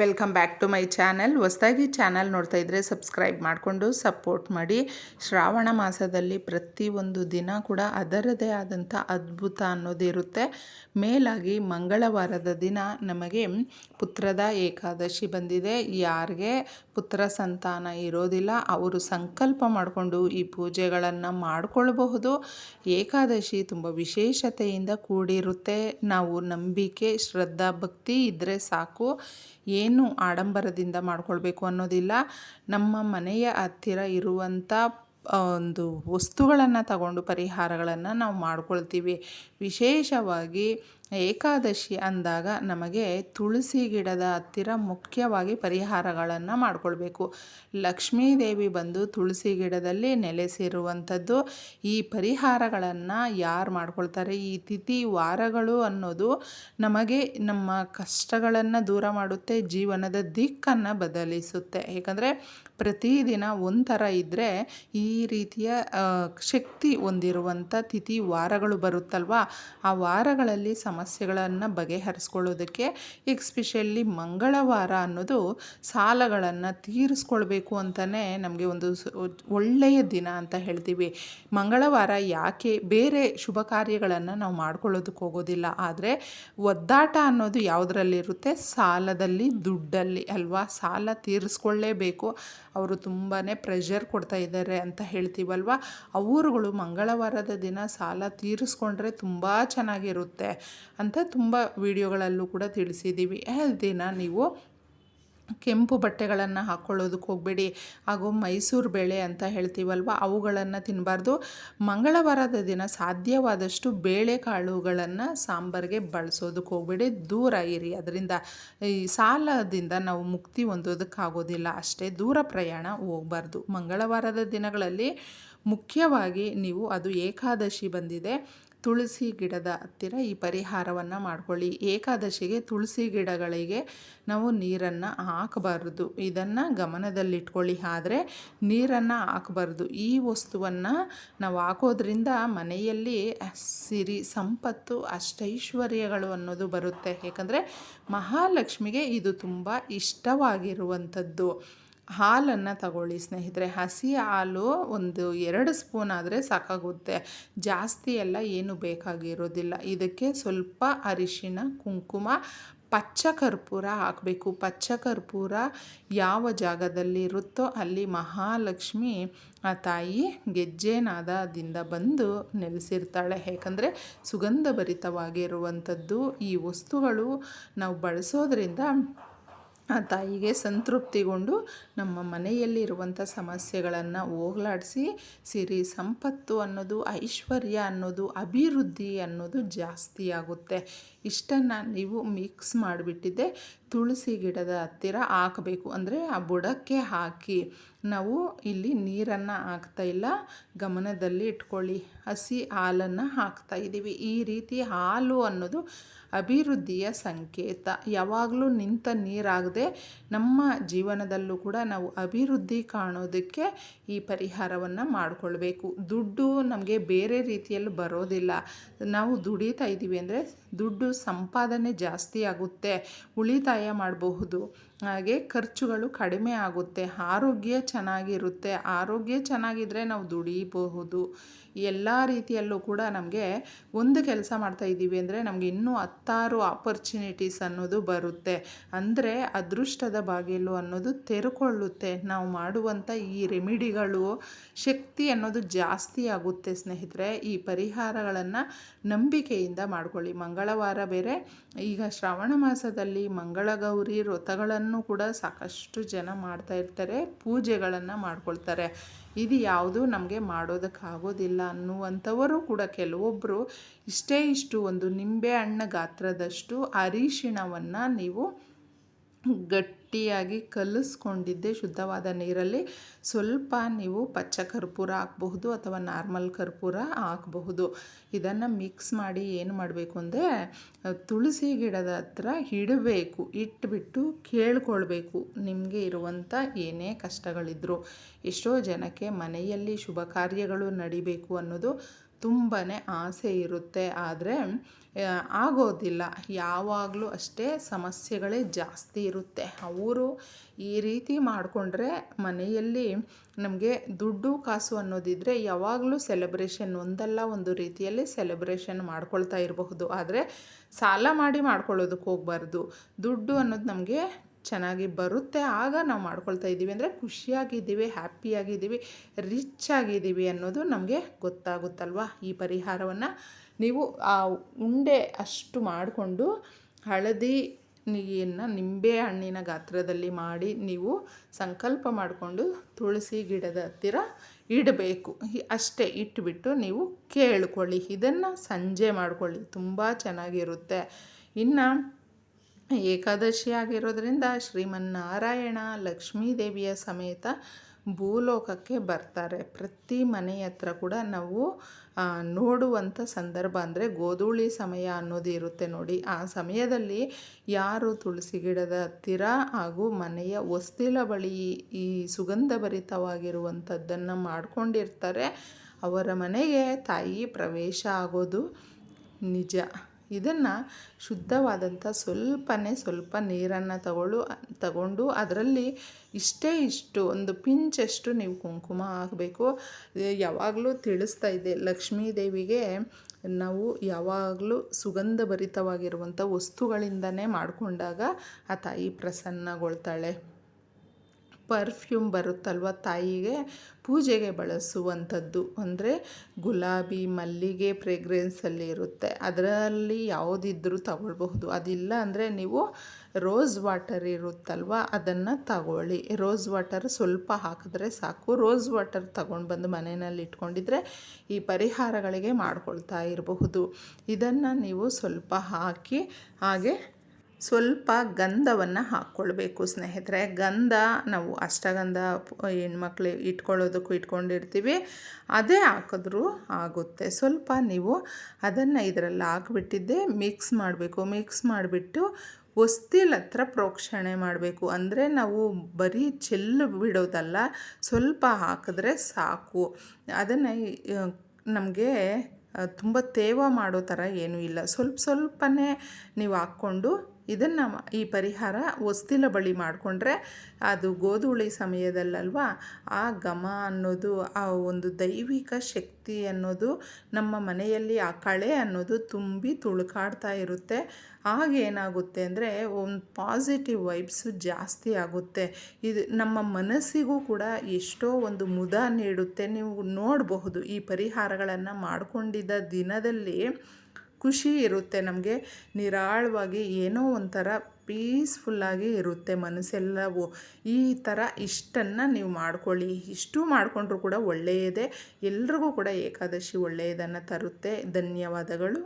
Welcome back to my channel ಹೊಸದಾಗಿ channel ನೋಡ್ತಾ ಇದ್ದರೆ ಸಬ್ಸ್ಕ್ರೈಬ್ ಮಾಡಿಕೊಂಡು ಸಪೋರ್ಟ್ ಮಾಡಿ. ಶ್ರಾವಣ ಮಾಸದಲ್ಲಿ ಪ್ರತಿಯೊಂದು ದಿನ ಕೂಡ ಅದರದೇ ಆದಂಥ ಅದ್ಭುತ ಅನ್ನೋದಿರುತ್ತೆ ಮೇಲಾಗಿ ಮಂಗಳವಾರದ ದಿನ ನಮಗೆ ಪುತ್ರದ ಏಕಾದಶಿ ಬಂದಿದೆ. ಯಾರಿಗೆ ಪುತ್ರ ಸಂತಾನ ಇರೋದಿಲ್ಲ, ಅವರು ಸಂಕಲ್ಪ ಮಾಡಿಕೊಂಡು ಈ ಪೂಜೆಗಳನ್ನು ಮಾಡಿಕೊಳ್ಬಹುದು. ಏಕಾದಶಿ ತುಂಬ ವಿಶೇಷತೆಯಿಂದ ಕೂಡಿರುತ್ತೆ. ನಾವು ನಂಬಿಕೆ, ಶ್ರದ್ಧಾ, ಭಕ್ತಿ ಇದ್ದರೆ ಸಾಕು. ಏನು ಆಡಂಬರದಿಂದ ಮಾಡ್ಕೊಳ್ಬೇಕು ಅನ್ನೋದಿಲ್ಲ. ನಮ್ಮ ಮನೆಯ ಹತ್ತಿರ ಇರುವಂಥ ಒಂದು ವಸ್ತುಗಳನ್ನು ತಗೊಂಡು ಪರಿಹಾರಗಳನ್ನು ನಾವು ಮಾಡ್ಕೊಳ್ತೀವಿ. ವಿಶೇಷವಾಗಿ ಏಕಾದಶಿ ಅಂದಾಗ ನಮಗೆ ತುಳಸಿ ಗಿಡದ ಹತ್ತಿರ ಮುಖ್ಯವಾಗಿ ಪರಿಹಾರಗಳನ್ನು ಮಾಡಿಕೊಳ್ಬೇಕು. ಲಕ್ಷ್ಮೀದೇವಿ ಬಂದು ತುಳಸಿ ಗಿಡದಲ್ಲಿ ನೆಲೆಸಿರುವಂಥದ್ದು ಈ ಪರಿಹಾರಗಳನ್ನು ಯಾರು ಮಾಡ್ಕೊಳ್ತಾರೆ? ಈ ತಿಥಿ ವಾರಗಳು ಅನ್ನೋದು ನಮಗೆ ನಮ್ಮ ಕಷ್ಟಗಳನ್ನು ದೂರ ಮಾಡುತ್ತೆ, ಜೀವನದ ದಿಕ್ಕನ್ನು ಬದಲಿಸುತ್ತೆ. ಏಕೆಂದರೆ ಪ್ರತಿದಿನ ಒಂಥರ ಇದ್ದರೆ ಈ ರೀತಿಯ ಶಕ್ತಿ ಹೊಂದಿರುವಂಥ ತಿಥಿ ವಾರಗಳು ಬರುತ್ತಲ್ವ? ಆ ವಾರಗಳಲ್ಲಿ ಸಮಸ್ಯೆಗಳನ್ನು ಬಗೆಹರಿಸ್ಕೊಳ್ಳೋದಕ್ಕೆ ಎಕ್ಸ್ಪೆಷಲಿ ಮಂಗಳವಾರ ಅನ್ನೋದು ಸಾಲಗಳನ್ನು ತೀರಿಸ್ಕೊಳ್ಬೇಕು ಅಂತಲೇ ನಮಗೆ ಒಂದು ಒಳ್ಳೆಯ ದಿನ ಅಂತ ಹೇಳ್ತೀವಿ. ಮಂಗಳವಾರ ಯಾಕೆ ಬೇರೆ ಶುಭ ಕಾರ್ಯಗಳನ್ನು ನಾವು ಮಾಡ್ಕೊಳ್ಳೋದಕ್ಕೆ ಹೋಗೋದಿಲ್ಲ. ಆದರೆ ಒದ್ದಾಟ ಅನ್ನೋದು ಯಾವುದರಲ್ಲಿರುತ್ತೆ? ಸಾಲದಲ್ಲಿ, ದುಡ್ಡಲ್ಲಿ ಅಲ್ವಾ? ಸಾಲ ತೀರಿಸ್ಕೊಳ್ಳೇಬೇಕು. ಅವರು ತುಂಬಾ ಪ್ರೆಷರ್ ಕೊಡ್ತಾ ಇದ್ದಾರೆ ಅಂತ ಹೇಳ್ತೀವಲ್ವ? ಅವರುಗಳು ಮಂಗಳವಾರದ ದಿನ ಸಾಲ ತೀರಿಸ್ಕೊಂಡ್ರೆ ತುಂಬ ಚೆನ್ನಾಗಿರುತ್ತೆ. ಅಂತ ತುಂಬ ವಿಡಿಯೋಗಳಲ್ಲೂ ಕೂಡ ತಿಳಿಸಿದ್ದೀವಿ. ದಿನ ನೀವು? ಕೆಂಪು ಬಟ್ಟೆಗಳನ್ನು ಹಾಕ್ಕೊಳ್ಳೋದಕ್ಕೆ ಹೋಗಬೇಡಿ. ಹಾಗೂ ಮೈಸೂರು ಬೇಳೆ ಅಂತ ಹೇಳ್ತೀವಲ್ವ? ಅವುಗಳನ್ನು ತಿನ್ನಬಾರ್ದು ಮಂಗಳವಾರದ ದಿನ ಸಾಧ್ಯವಾದಷ್ಟು ಬೇಳೆಕಾಳುಗಳನ್ನು ಸಾಂಬಾರಿಗೆ ಬಳಸೋದಕ್ಕೆ ಹೋಗಬೇಡಿ. ದೂರ ಇರಿ. ಅದರಿಂದ ಈ ಸಾಲದಿಂದ ನಾವು ಮುಕ್ತಿ ಹೊಂದೋದಕ್ಕಾಗೋದಿಲ್ಲ. ಅಷ್ಟೇ ದೂರ ಪ್ರಯಾಣ ಹೋಗಬಾರ್ದು. ಮಂಗಳವಾರದ ದಿನಗಳಲ್ಲಿ ಮುಖ್ಯವಾಗಿ ನೀವು ಅದು ಏಕಾದಶಿ ಬಂದಿದೆ. ತುಳಸಿ ಗಿಡದ ಹತ್ತಿರ ಈ ಪರಿಹಾರವನ್ನು ಮಾಡ್ಕೊಳ್ಳಿ. ಏಕಾದಶಿಗೆ ತುಳಸಿ ಗಿಡಗಳಿಗೆ ನಾವು ನೀರನ್ನು ಹಾಕಬಾರ್ದು. ಇದನ್ನು ಗಮನದಲ್ಲಿಟ್ಕೊಳ್ಳಿ. ಆದರೆ ನೀರನ್ನು ಹಾಕಬಾರ್ದು. ಈ ವಸ್ತುವನ್ನು ನಾವು ಹಾಕೋದ್ರಿಂದ ಮನೆಯಲ್ಲಿ ಸಿರಿ ಸಂಪತ್ತು, ಅಷ್ಟೈಶ್ವರ್ಯಗಳು ಅನ್ನೋದು ಬರುತ್ತೆ. ಏಕೆಂದರೆ ಮಹಾಲಕ್ಷ್ಮಿಗೆ ಇದು ತುಂಬ ಇಷ್ಟವಾಗಿರುವಂಥದ್ದು. ಹಾಲನ್ನು ತಗೊಳ್ಳಿ ಸ್ನೇಹಿತರೆ. ಹಸಿ ಹಾಲು ಒಂದು ಎರಡು ಸ್ಪೂನ್ ಆದರೆ ಸಾಕಾಗುತ್ತೆ. ಜಾಸ್ತಿ ಎಲ್ಲ ಏನು ಬೇಕಾಗಿರೋದಿಲ್ಲ. ಇದಕ್ಕೆ ಸ್ವಲ್ಪ ಅರಿಶಿನ, ಕುಂಕುಮ, ಪಚ್ಚ ಕರ್ಪೂರ ಹಾಕಬೇಕು. ಪಚ್ಚ ಕರ್ಪೂರ ಯಾವ ಜಾಗದಲ್ಲಿ ಇರುತ್ತೋ ಅಲ್ಲಿ ಮಹಾಲಕ್ಷ್ಮಿ ಆ ತಾಯಿ ಗೆಜ್ಜೆನಾದದಿಂದ ಬಂದು ನೆಲೆಸಿರ್ತಾಳೆ. ಯಾಕಂದರೆ ಸುಗಂಧಭರಿತವಾಗಿರುವಂಥದ್ದು ಈ ವಸ್ತುಗಳು ನಾವು ಬಳಸೋದ್ರಿಂದ ಆ ತಾಯಿಗೆ ಸಂತೃಪ್ತಿಗೊಂಡು ನಮ್ಮ ಮನೆಯಲ್ಲಿರುವಂಥ ಸಮಸ್ಯೆಗಳನ್ನು ಹೋಗ್ಲಾಡಿಸಿ, ಸಿರಿ ಸಂಪತ್ತು ಅನ್ನೋದು, ಐಶ್ವರ್ಯ ಅನ್ನೋದು, ಅಭಿವೃದ್ಧಿ ಅನ್ನೋದು ಜಾಸ್ತಿ ಆಗುತ್ತೆ. ಇಷ್ಟನ್ನು ನೀವು ಮಿಕ್ಸ್ ಮಾಡಿಬಿಟ್ಟಿದ್ದೆ. ತುಳಸಿ ಗಿಡದ ಹತ್ತಿರ ಹಾಕಬೇಕು. ಅಂದರೆ ಆ ಬುಡಕ್ಕೆ ಹಾಕಿ ನಾವು ಇಲ್ಲಿ ನೀರನ್ನು ಹಾಕ್ತಾ ಇಲ್ಲ. ಗಮನದಲ್ಲಿ ಇಟ್ಕೊಳ್ಳಿ. ಹಸಿ ಹಾಲನ್ನು ಹಾಕ್ತಾ ಇದ್ದೀವಿ ಈ ರೀತಿ ಹಾಲು ಅನ್ನೋದು ಅಭಿವೃದ್ಧಿಯ ಸಂಕೇತ. ಯಾವಾಗಲೂ ನಿಂತ ನೀರಾಗದೆ ನಮ್ಮ ಜೀವನದಲ್ಲೂ ಕೂಡ ನಾವು ಅಭಿವೃದ್ಧಿ ಕಾಣೋದಕ್ಕೆ ಈ ಪರಿಹಾರವನ್ನು ಮಾಡಿಕೊಳ್ಬೇಕು. ದುಡ್ಡು ನಮಗೆ ಬೇರೆ ರೀತಿಯಲ್ಲಿ ಬರೋದಿಲ್ಲ. ನಾವು ದುಡಿತಾ ಇದ್ದೀವಿ ಅಂದರೆ ದುಡ್ಡು ಸಂಪಾದನೆ ಜಾಸ್ತಿ ಆಗುತ್ತೆ. ಉಳಿತಾಯ ಮಾಡಬಹುದು. ಹಾಗೆ ಖರ್ಚುಗಳು ಕಡಿಮೆ ಆಗುತ್ತೆ. ಆರೋಗ್ಯ ಚೆನ್ನಾಗಿರುತ್ತೆ. ಆರೋಗ್ಯ ಚೆನ್ನಾಗಿದ್ದರೆ ನಾವು ದುಡಿಬಹುದು. ಎಲ್ಲ ರೀತಿಯಲ್ಲೂ ಕೂಡ ನಮಗೆ ಒಂದು ಕೆಲಸ ಮಾಡ್ತಾ ಇದ್ದೀವಿ ಅಂದರೆ ನಮಗೆ ಇನ್ನೂ ಹತ್ತಾರು ಆಪರ್ಚುನಿಟೀಸ್ ಅನ್ನೋದು ಬರುತ್ತೆ. ಅಂದರೆ ಅದೃಷ್ಟದ ಬಾಗಿಲು ಅನ್ನೋದು ತೆರೆಕೊಳ್ಳುತ್ತೆ. ನಾವು ಮಾಡುವಂಥ ಈ ರೆಮಿಡಿಗಳು ಶಕ್ತಿ ಅನ್ನೋದು ಜಾಸ್ತಿ ಆಗುತ್ತೆ ಸ್ನೇಹಿತರೆ. ಈ ಪರಿಹಾರಗಳನ್ನು ನಂಬಿಕೆಯಿಂದ ಮಾಡ್ಕೊಳ್ಳಿ. ಮಂಗಳವಾರ ಬೇರೆ ಈಗ ಶ್ರಾವಣ ಮಾಸದಲ್ಲಿ ಮಂಗಳಗೌರಿ ವ್ರತಗಳನ್ನು ಕೂಡ ಸಾಕಷ್ಟು ಜನ ಮಾಡ್ತಾ ಇರ್ತಾರೆ, ಪೂಜೆಗಳನ್ನು ಮಾಡ್ಕೊಳ್ತಾರೆ. ಇದು ಯಾವುದು ನಮಗೆ ಮಾಡೋದಕ್ಕಾಗೋದಿಲ್ಲ ಅನ್ನುವಂಥವರು ಕೂಡ ಕೆಲವೊಬ್ಬರು ಇಷ್ಟೇ ಇಷ್ಟು ಒಂದು ನಿಂಬೆ ಹಣ್ಣು ಗಾತ್ರದಷ್ಟು ಅರಿಶಿಣವನ್ನು ನೀವು ಗಟ್ಟಿಯಾಗಿ ಕಲಿಸ್ಕೊಂಡಿದ್ದೆ ಶುದ್ಧವಾದ ನೀರಲ್ಲಿ. ಸ್ವಲ್ಪ ನೀವು ಪಚ್ಚ ಕರ್ಪೂರ ಹಾಕಬಹುದು ಅಥವಾ ನಾರ್ಮಲ್ ಕರ್ಪೂರ ಹಾಕಬಹುದು. ಇದನ್ನು ಮಿಕ್ಸ್ ಮಾಡಿ ಏನು ಮಾಡಬೇಕು ಅಂದರೆ, ತುಳಸಿ ಗಿಡದ ಹತ್ರ ಇಡಬೇಕು. ಇಟ್ಬಿಟ್ಟು ಕೇಳ್ಕೊಳ್ಬೇಕು. ನಿಮಗೆ ಇರುವಂಥ ಏನೇ ಕಷ್ಟಗಳಿದ್ರು. ಎಷ್ಟೋ ಜನಕ್ಕೆ ಮನೆಯಲ್ಲಿ ಶುಭ ಕಾರ್ಯಗಳು ನಡಿಬೇಕು ಅನ್ನೋದು ತುಂಬಾ ಆಸೆ ಇರುತ್ತೆ. ಆದರೆ ಆಗೋದಿಲ್ಲ. ಯಾವಾಗಲೂ ಅಷ್ಟೇ ಸಮಸ್ಯೆಗಳೇ ಜಾಸ್ತಿ ಇರುತ್ತೆ. ಅವರು ಈ ರೀತಿ ಮಾಡಿಕೊಂಡ್ರೆ ಮನೆಯಲ್ಲಿ ನಮಗೆ ದುಡ್ಡು ಕಾಸು ಅನ್ನೋದಿದ್ದರೆ ಯಾವಾಗಲೂ ಸೆಲೆಬ್ರೇಷನ್ ಒಂದಲ್ಲ ಒಂದು ರೀತಿಯಲ್ಲಿ ಸೆಲೆಬ್ರೇಷನ್ ಮಾಡ್ಕೊಳ್ತಾ ಇರಬಹುದು. ಆದರೆ, ಸಾಲ ಮಾಡಿ ಮಾಡ್ಕೊಳ್ಳೋದಕ್ಕೆ ಹೋಗಬಾರ್ದು. ದುಡ್ಡು ಅನ್ನೋದು ನಮಗೆ ಚೆನ್ನಾಗಿ ಬರುತ್ತೆ. ಆಗ ನಾವು ಮಾಡ್ಕೊಳ್ತಾ ಇದ್ದೀವಿ ಅಂದರೆ ಖುಷಿಯಾಗಿದ್ದೀವಿ, ಹ್ಯಾಪಿಯಾಗಿದ್ದೀವಿ ರಿಚ್ ಆಗಿದ್ದೀವಿ ಅನ್ನೋದು ನಮಗೆ ಗೊತ್ತಾಗುತ್ತಲ್ವ? ಈ ಪರಿಹಾರವನ್ನು ನೀವು ಆ ಉಂಡೆ ಅಷ್ಟು ಮಾಡಿಕೊಂಡು ಹಳದಿ ನೀಯನ್ನು ನಿಂಬೆ ಹಣ್ಣಿನ ಗಾತ್ರದಲ್ಲಿ ಮಾಡಿ ನೀವು ಸಂಕಲ್ಪ ಮಾಡಿಕೊಂಡು ತುಳಸಿ ಗಿಡದ ಹತ್ತಿರ ಇಡಬೇಕು. ಅಷ್ಟೇ ಇಟ್ಬಿಟ್ಟು ನೀವು ಕೇಳ್ಕೊಳ್ಳಿ. ಇದನ್ನು ಸಂಜೆ ಮಾಡ್ಕೊಳ್ಳಿ. ತುಂಬ ಚೆನ್ನಾಗಿರುತ್ತೆ. ಇನ್ನು ಏಕಾದಶಿ ಆಗಿರೋದ್ರಿಂದ ಶ್ರೀಮನ್ನಾರಾಯಣ ಲಕ್ಷ್ಮೀ ದೇವಿಯ ಸಮೇತ ಭೂಲೋಕಕ್ಕೆ ಬರ್ತಾರೆ. ಪ್ರತಿ ಮನೆ ಹತ್ರ ಕೂಡ ನಾವು ನೋಡುವಂಥ ಸಂದರ್ಭ ಅಂದರೆ ಗೋಧೂಳಿ ಸಮಯ ಅನ್ನೋದು ಇರುತ್ತೆ ನೋಡಿ. ಆ ಸಮಯದಲ್ಲಿ ಯಾರು ತುಳಸಿ ಗಿಡದ ಹತ್ತಿರ ಹಾಗೂ ಮನೆಯ ಹೊಸ್ತಿಲ ಬಳಿ ಈ ಸುಗಂಧಭರಿತವಾಗಿರುವಂಥದ್ದನ್ನು ಮಾಡಿಕೊಂಡಿರ್ತಾರೆ. ಅವರ ಮನೆಗೆ ತಾಯಿ ಪ್ರವೇಶ ಆಗೋದು ನಿಜ. ಇದನ್ನು ಶುದ್ಧವಾದಂಥ ಸ್ವಲ್ಪನೇ ಸ್ವಲ್ಪ ನೀರನ್ನು ತಗೊಳ್ಳು, ತಗೊಂಡು ಅದರಲ್ಲಿ ಇಷ್ಟೇ ಇಷ್ಟು, ಒಂದು ಪಿಂಚಷ್ಟು ನೀವು ಕುಂಕುಮ ಹಾಕಬೇಕು. ಯಾವಾಗಲೂ ತಿಳಿಸ್ತಾ ಇದೆ, ಲಕ್ಷ್ಮೀ ದೇವಿಗೆ ನಾವು ಯಾವಾಗಲೂ ಸುಗಂಧಭರಿತವಾಗಿರುವಂಥ ವಸ್ತುಗಳಿಂದನೇ ಮಾಡಿಕೊಂಡಾಗ ಆ ತಾಯಿ ಪ್ರಸನ್ನಗೊಳ್ತಾಳೆ. ಪರ್ಫ್ಯೂಮ್ ಬರುತ್ತಲ್ವ ತಾಯಿಗೆ? ಪೂಜೆಗೆ ಬಳಸುವಂಥದ್ದು ಅಂದರೆ ಗುಲಾಬಿ, ಮಲ್ಲಿಗೆ ಫ್ರೇಗ್ರೆನ್ಸಲ್ಲಿ ಇರುತ್ತೆ. ಅದರಲ್ಲಿ ಯಾವುದಿದ್ರೂ ತಗೊಳ್ಬಹುದು. ಅದಿಲ್ಲ ಅಂದರೆ ನೀವು ರೋಸ್ ವಾಟರ್ ಇರುತ್ತಲ್ವ, ಅದನ್ನು ತಗೊಳ್ಳಿ. ರೋಸ್ ವಾಟರ್ ಸ್ವಲ್ಪ ಹಾಕಿದ್ರೆ ಸಾಕು. ರೋಸ್ ವಾಟರ್ ತಗೊಂಡು ಬಂದು ಮನೆಯಲ್ಲಿ ಇಟ್ಕೊಂಡಿದ್ರೆ ಈ ಪರಿಹಾರಗಳಿಗೆ ಮಾಡ್ಕೊಳ್ತಾ ಇರಬಹುದು. ಇದನ್ನು ನೀವು ಸ್ವಲ್ಪ ಹಾಕಿ ಹಾಗೆ ಸ್ವಲ್ಪ ಗಂಧವನ್ನು ಹಾಕ್ಕೊಳ್ಬೇಕು ಸ್ನೇಹಿತರೆ. ಗಂಧ ನಾವು ಅಷ್ಟಗಂಧ ಹೆಣ್ಮಕ್ಳು ಇಟ್ಕೊಳ್ಳೋದಕ್ಕೂ ಇಟ್ಕೊಂಡಿರ್ತೀವಿ. ಅದೇ ಹಾಕಿದ್ರೂ ಆಗುತ್ತೆ. ಸ್ವಲ್ಪ ನೀವು ಅದನ್ನು ಇದರಲ್ಲಿ ಹಾಕ್ಬಿಟ್ಟಿದ್ದೆ ಮಿಕ್ಸ್ ಮಾಡಬೇಕು. ಮಿಕ್ಸ್ ಮಾಡಿಬಿಟ್ಟು ಹೊಸ್ತಿಲ್ ಹತ್ರ ಪ್ರೋಕ್ಷಣೆ ಮಾಡಬೇಕು. ಅಂದರೆ ನಾವು ಬರೀ ಚೆಲ್ಲು ಬಿಡೋದಲ್ಲ, ಸ್ವಲ್ಪ ಹಾಕಿದ್ರೆ ಸಾಕು. ಅದನ್ನು ನಮಗೆ ತುಂಬ ತೇವ ಮಾಡೋ ಥರ ಏನೂ ಇಲ್ಲ. ಸ್ವಲ್ಪ ಸ್ವಲ್ಪನೇ ನೀವು ಹಾಕ್ಕೊಂಡು ಇದನ್ನು ಈ ಪರಿಹಾರ ಹೊಸ್ತಿಲ ಬಳಿ ಮಾಡಿಕೊಂಡ್ರೆ ಅದು ಗೋಧೂಳಿ ಸಮಯದಲ್ಲಲ್ವಾ? ಆ ಘಮ ಅನ್ನೋದು, ಆ ಒಂದು ದೈವಿಕ ಶಕ್ತಿ ಅನ್ನೋದು ನಮ್ಮ ಮನೆಯಲ್ಲಿ ಆ ಕಳೆ ಅನ್ನೋದು ತುಂಬಿ ತುಳುಕಾಡ್ತಾ ಇರುತ್ತೆ. ಆಗ ಏನಾಗುತ್ತೆ ಅಂದರೆ ಒಂದು ಪಾಸಿಟಿವ್ ವೈಬ್ಸು ಜಾಸ್ತಿ ಆಗುತ್ತೆ. ಇದು ನಮ್ಮ ಮನಸ್ಸಿಗೂ ಕೂಡ ಎಷ್ಟೋ ಒಂದು ಮುದ ನೀಡುತ್ತೆ. ನೀವು ನೋಡಬಹುದು ಈ ಪರಿಹಾರಗಳನ್ನು ಮಾಡಿಕೊಂಡಿದ್ದ ದಿನದಲ್ಲಿ ಖುಷಿ ಇರುತ್ತೆ ನಮಗೆ. ನಿರಾಳವಾಗಿ ಏನೋ ಒಂಥರ ಪೀಸ್ಫುಲ್ಲಾಗಿ ಇರುತ್ತೆ ಮನಸ್ಸೆಲ್ಲವೂ. ಈ ಥರ ಇಷ್ಟನ್ನು ನೀವು ಮಾಡ್ಕೊಳ್ಳಿ. ಇಷ್ಟು ಮಾಡಿಕೊಂಡ್ರೂ ಕೂಡ ಒಳ್ಳೆಯದೇ. ಎಲ್ರಿಗೂ ಕೂಡ ಏಕಾದಶಿ ಒಳ್ಳೆಯದನ್ನು ತರುತ್ತೆ. ಧನ್ಯವಾದಗಳು.